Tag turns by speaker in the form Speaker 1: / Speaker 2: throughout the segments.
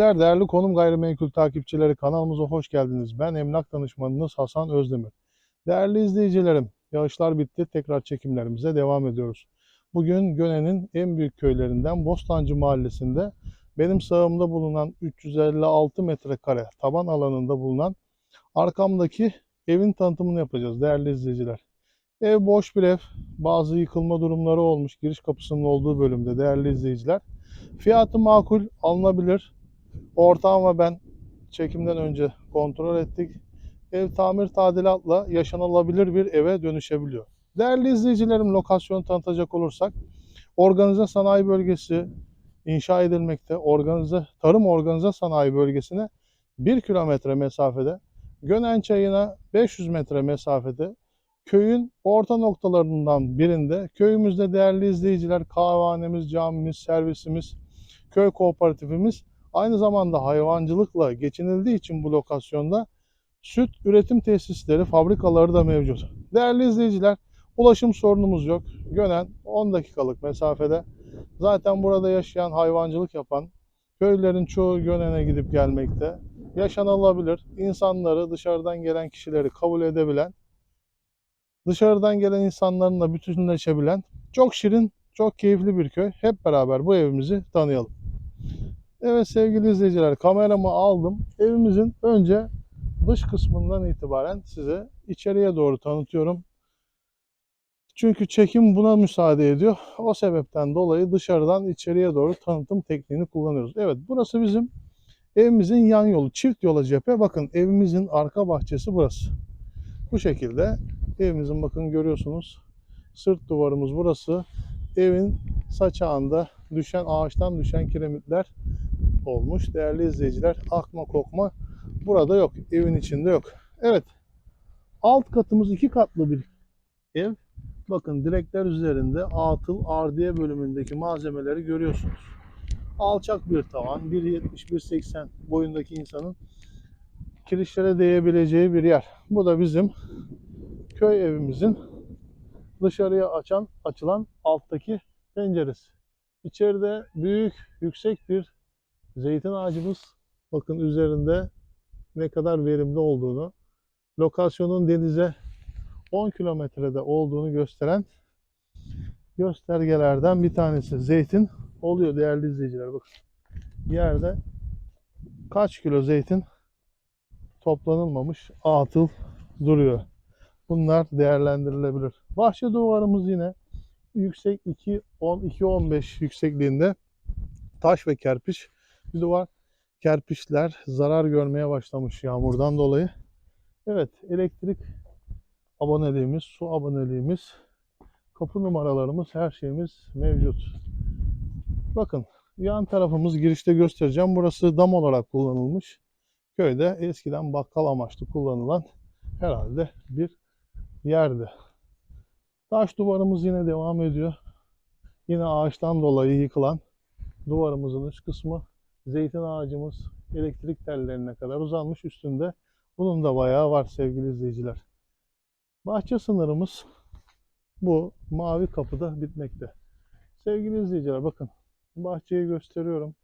Speaker 1: izleyiciler, değerli konum gayrimenkul takipçileri kanalımıza hoş geldiniz. Ben emlak danışmanınız Hasan Özdemir. Değerli izleyicilerim, yağışlar bitti. Tekrar çekimlerimize devam ediyoruz. Bugün Göne'nin en büyük köylerinden Bostancı Mahallesi'nde benim sağımda bulunan 356 metrekare taban alanında bulunan arkamdaki evin tanıtımını yapacağız değerli izleyiciler. Ev boş bir ev. Bazı yıkılma durumları olmuş giriş kapısının olduğu bölümde değerli izleyiciler. Fiyatı makul, alınabilir. Ortağım ve ben çekimden önce kontrol ettik. Ev tamir tadilatla yaşanılabilir bir eve dönüşebiliyor. Değerli izleyicilerim lokasyonu tanıtacak olursak organize sanayi bölgesi inşa edilmekte. Organize tarım organize sanayi bölgesine 1 kilometre mesafede Gönen Çayı'na 500 metre mesafede köyün orta noktalarından birinde köyümüzde değerli izleyiciler kahvehanemiz, camimiz, servisimiz, köy kooperatifimiz aynı zamanda hayvancılıkla geçinildiği için bu lokasyonda süt üretim tesisleri, fabrikaları da mevcut. Değerli izleyiciler, ulaşım sorunumuz yok. Gönen 10 dakikalık mesafede. Zaten burada yaşayan, hayvancılık yapan köylülerin çoğu Gönen'e gidip gelmekte. Yaşanılabilir, insanları, dışarıdan gelen kişileri kabul edebilen, dışarıdan gelen insanlarla bütünleşebilen çok şirin, çok keyifli bir köy. Hep beraber bu evimizi tanıyalım. Evet sevgili izleyiciler kameramı aldım. Evimizin önce dış kısmından itibaren size içeriye doğru tanıtıyorum. Çünkü çekim buna müsaade ediyor. O sebepten dolayı dışarıdan içeriye doğru tanıtım tekniğini kullanıyoruz. Evet burası bizim evimizin yan yolu. Çift yola cephe. Bakın evimizin arka bahçesi burası. Bu şekilde evimizin bakın görüyorsunuz sırt duvarımız burası. Evin saçağında düşen ağaçtan düşen kiremitler olmuş. Değerli izleyiciler akma kokma burada yok. Evin içinde yok. Evet. Alt katımız iki katlı bir ev. Bakın direkler üzerinde atıl ardiye bölümündeki malzemeleri görüyorsunuz. Alçak bir tavan. 1.70-1.80 boyundaki insanın kirişlere değebileceği bir yer. Bu da bizim köy evimizin dışarıya açan açılan alttaki penceresi. İçeride büyük, yüksek bir zeytin ağacımız. Bakın üzerinde ne kadar verimli olduğunu, lokasyonun denize 10 kilometrede olduğunu gösteren göstergelerden bir tanesi. Zeytin oluyor değerli izleyiciler. Bakın yerde kaç kilo zeytin toplanılmamış atıl duruyor. Bunlar değerlendirilebilir. Bahçe duvarımız yine yüksek 2-10-2-15 yüksekliğinde taş ve kerpiç bir duvar. Kerpiçler zarar görmeye başlamış yağmurdan dolayı. Evet elektrik aboneliğimiz, su aboneliğimiz, kapı numaralarımız, her şeyimiz mevcut. Bakın yan tarafımız girişte göstereceğim. Burası dam olarak kullanılmış. Köyde eskiden bakkal amaçlı kullanılan herhalde bir yerdi. Taş duvarımız yine devam ediyor. Yine ağaçtan dolayı yıkılan duvarımızın üst kısmı zeytin ağacımız elektrik tellerine kadar uzanmış üstünde. Bunun da bayağı var sevgili izleyiciler. Bahçe sınırımız bu mavi kapıda bitmekte. Sevgili izleyiciler bakın bahçeyi gösteriyorum.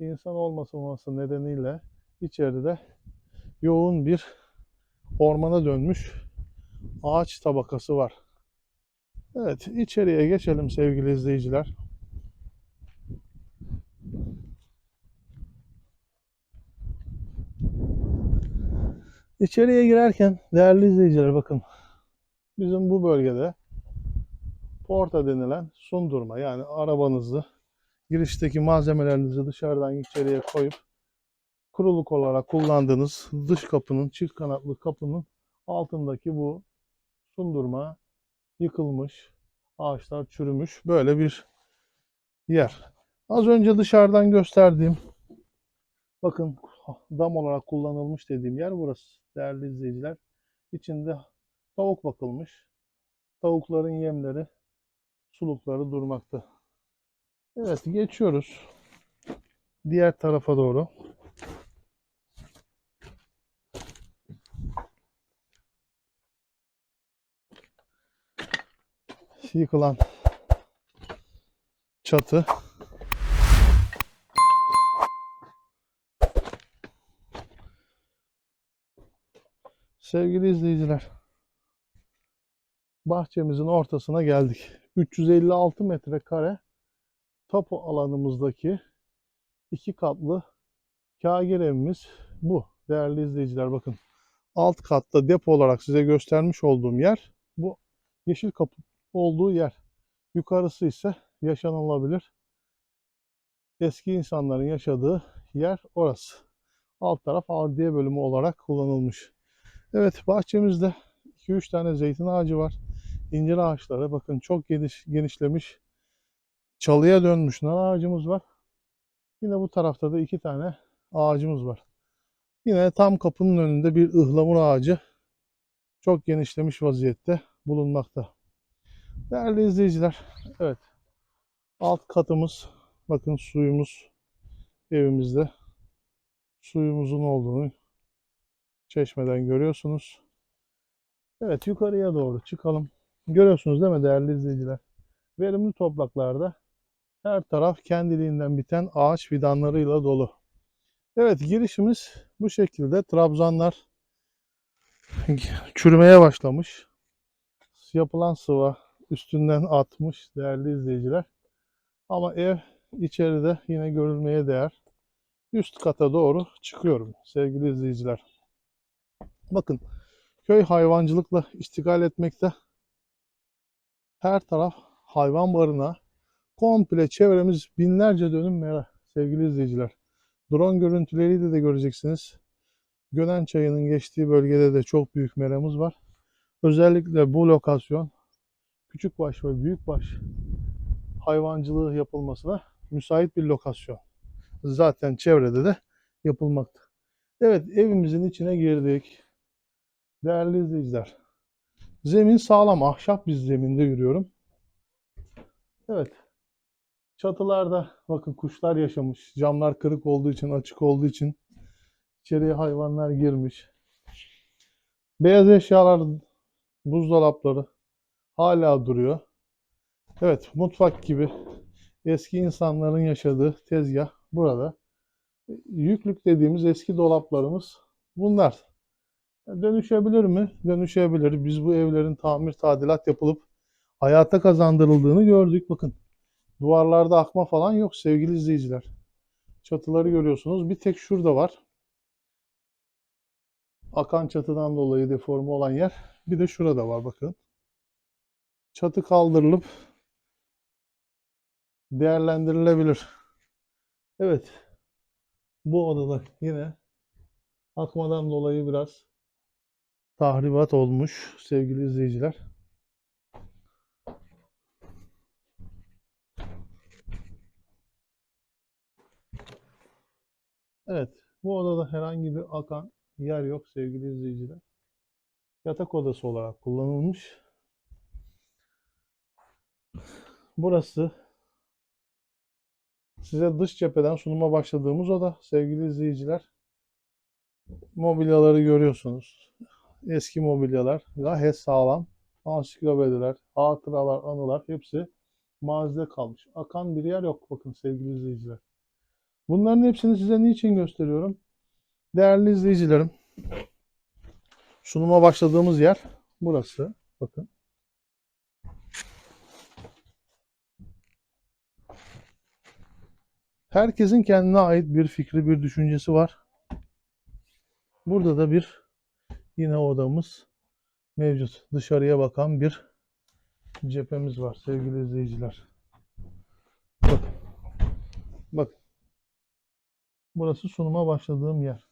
Speaker 1: İnsan olmaması nedeniyle içeride yoğun bir ormana dönmüş ağaç tabakası var. Evet içeriye geçelim sevgili izleyiciler. İçeriye girerken değerli izleyiciler bakın bizim bu bölgede porta denilen sundurma yani arabanızı girişteki malzemelerinizi dışarıdan içeriye koyup kuruluk olarak kullandığınız dış kapının çift kanatlı kapının altındaki bu sundurma yıkılmış, ağaçlar çürümüş böyle bir yer. Az önce dışarıdan gösterdiğim bakın dam olarak kullanılmış dediğim yer burası değerli izleyiciler. İçinde tavuk bakılmış. Tavukların yemleri, sulukları durmakta. Evet geçiyoruz. Diğer tarafa doğru. yıkılan çatı. Sevgili izleyiciler, bahçemizin ortasına geldik. 356 metrekare tapu alanımızdaki iki katlı kagir evimiz bu. Değerli izleyiciler bakın alt katta depo olarak size göstermiş olduğum yer bu yeşil kapı olduğu yer. Yukarısı ise yaşanılabilir. Eski insanların yaşadığı yer orası. Alt taraf ardiye bölümü olarak kullanılmış. Evet bahçemizde 2-3 tane zeytin ağacı var. İncir ağaçları bakın çok geniş, genişlemiş. Çalıya dönmüş nar ağacımız var. Yine bu tarafta da iki tane ağacımız var. Yine tam kapının önünde bir ıhlamur ağacı çok genişlemiş vaziyette bulunmakta. Değerli izleyiciler, evet alt katımız bakın suyumuz evimizde suyumuzun olduğunu çeşmeden görüyorsunuz. Evet yukarıya doğru çıkalım. Görüyorsunuz değil mi değerli izleyiciler? Verimli topraklarda her taraf kendiliğinden biten ağaç fidanlarıyla dolu. Evet girişimiz bu şekilde. Trabzanlar çürümeye başlamış. Yapılan sıva üstünden atmış değerli izleyiciler. Ama ev içeride yine görülmeye değer. Üst kata doğru çıkıyorum sevgili izleyiciler. Bakın köy hayvancılıkla iştigal etmekte. Her taraf hayvan barınağı. Komple çevremiz binlerce dönüm mera sevgili izleyiciler. Drone görüntüleriyle de göreceksiniz. Gönen çayının geçtiği bölgede de çok büyük meramız var. Özellikle bu lokasyon küçükbaş ve büyükbaş hayvancılığı yapılmasına müsait bir lokasyon. Zaten çevrede de yapılmakta. Evet evimizin içine girdik. Değerli izleyiciler. Zemin sağlam. Ahşap bir zeminde yürüyorum. Evet. Çatılarda bakın kuşlar yaşamış. Camlar kırık olduğu için, açık olduğu için içeriye hayvanlar girmiş. Beyaz eşyalar, buzdolapları hala duruyor. Evet, mutfak gibi eski insanların yaşadığı tezgah burada. Yüklük dediğimiz eski dolaplarımız bunlar. Dönüşebilir mi? Dönüşebilir. Biz bu evlerin tamir tadilat yapılıp hayata kazandırıldığını gördük. Bakın duvarlarda akma falan yok sevgili izleyiciler. Çatıları görüyorsunuz. Bir tek şurada var. Akan çatıdan dolayı deforme olan yer. Bir de şurada var bakın. Çatı kaldırılıp değerlendirilebilir. Evet. Bu odada yine akmadan dolayı biraz tahribat olmuş sevgili izleyiciler. Evet, bu odada herhangi bir akan yer yok sevgili izleyiciler. Yatak odası olarak kullanılmış. Burası size dış cepheden sunuma başladığımız oda sevgili izleyiciler. Mobilyaları görüyorsunuz. Eski mobilyalar gayet sağlam. Ansiklopediler, hatıralar, anılar hepsi mazide kalmış. Akan bir yer yok bakın sevgili izleyiciler. Bunların hepsini size niçin gösteriyorum? Değerli izleyicilerim, sunuma başladığımız yer burası. Bakın. Herkesin kendine ait bir fikri, bir düşüncesi var. Burada da bir yine odamız mevcut. Dışarıya bakan bir cephemiz var sevgili izleyiciler. Bakın. Bakın. Burası sunuma başladığım yer.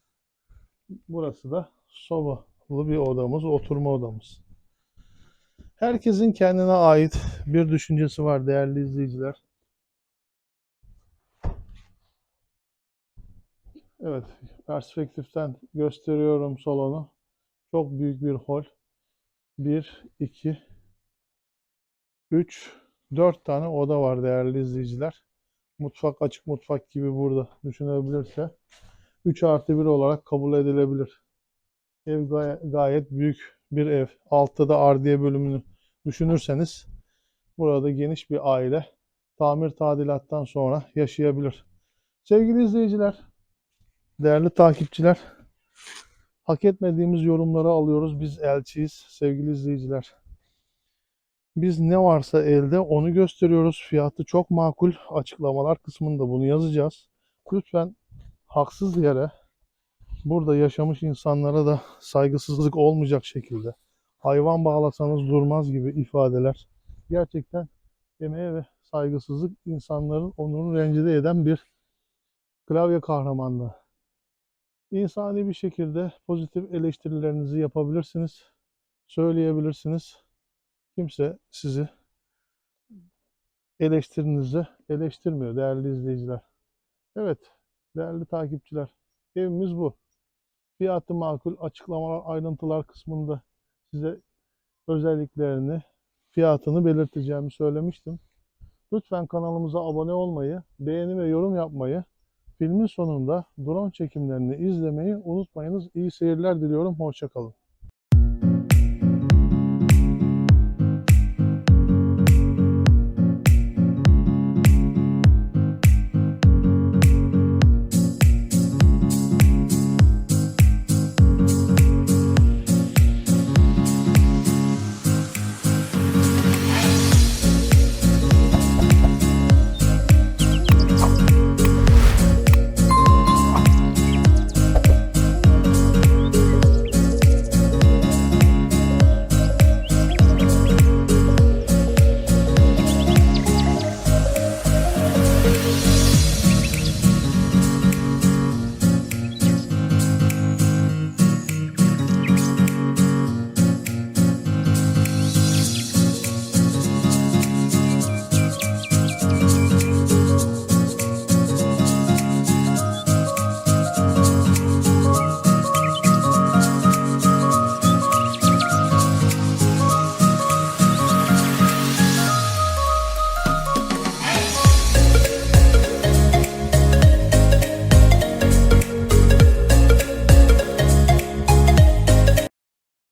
Speaker 1: Burası da sobalı bir odamız, oturma odamız. Herkesin kendine ait bir düşüncesi var değerli izleyiciler. Evet, perspektiften gösteriyorum salonu. Çok büyük bir hol. 1, 2, 3, 4 tane oda var değerli izleyiciler. Mutfak açık mutfak gibi burada düşünebilirse 3 artı 1 olarak kabul edilebilir. Ev gay- gayet büyük bir ev. Altta da ardiye bölümünü düşünürseniz burada geniş bir aile tamir tadilattan sonra yaşayabilir. Sevgili izleyiciler, değerli takipçiler, Hak etmediğimiz yorumları alıyoruz. Biz elçiyiz sevgili izleyiciler. Biz ne varsa elde onu gösteriyoruz. Fiyatı çok makul. Açıklamalar kısmında bunu yazacağız. Lütfen haksız yere burada yaşamış insanlara da saygısızlık olmayacak şekilde hayvan bağlasanız durmaz gibi ifadeler gerçekten emeğe ve saygısızlık insanların onurunu rencide eden bir klavye kahramanlığı. İnsani bir şekilde pozitif eleştirilerinizi yapabilirsiniz, söyleyebilirsiniz. Kimse sizi eleştirinizi eleştirmiyor değerli izleyiciler. Evet, değerli takipçiler, evimiz bu. Fiyatı makul, açıklamalar, ayrıntılar kısmında size özelliklerini, fiyatını belirteceğimi söylemiştim. Lütfen kanalımıza abone olmayı, beğeni ve yorum yapmayı, filmin sonunda drone çekimlerini izlemeyi unutmayınız. İyi seyirler diliyorum. Hoşçakalın.